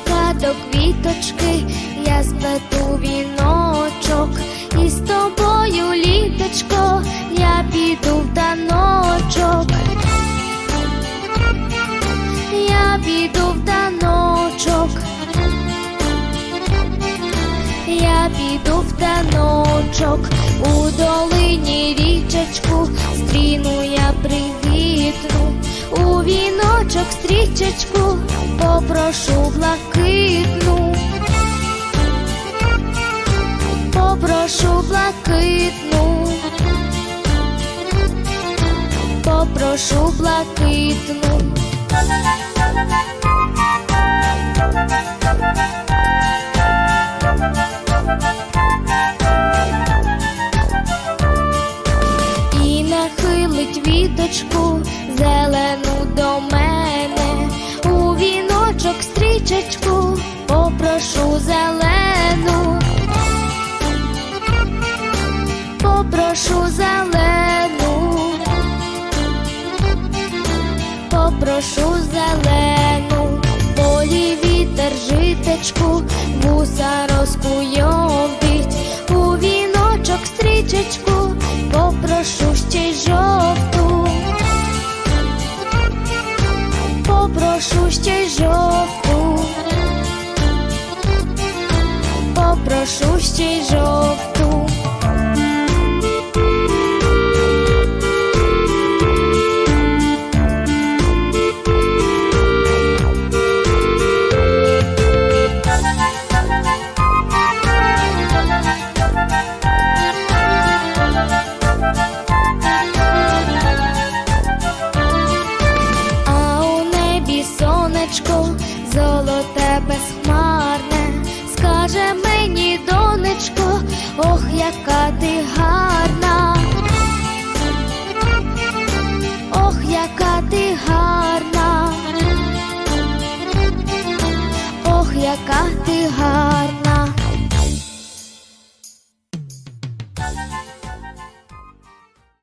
квіточка до квіточки, я збеду віночок, і з тобою, літочко, я піду в даночок, я піду в даночок, я піду в даночок, у долині річечку стріну я привітну, у віночок стрічечку попрошу блакитну, попрошу блакитну, попрошу блакитну. і нахилить віточку попрошу зелену, попрошу зелену, полі вітер житечку, вуса розкуйовдить, у віночок стрічечку попрошу ще й жовту, попрошу ще й жовту, попрошу ще й жовту. Сонечко, золоте безхмарне, скаже мені, донечко, ох, яка ти гарна, ох, яка ти гарна, ох, яка ти гарна.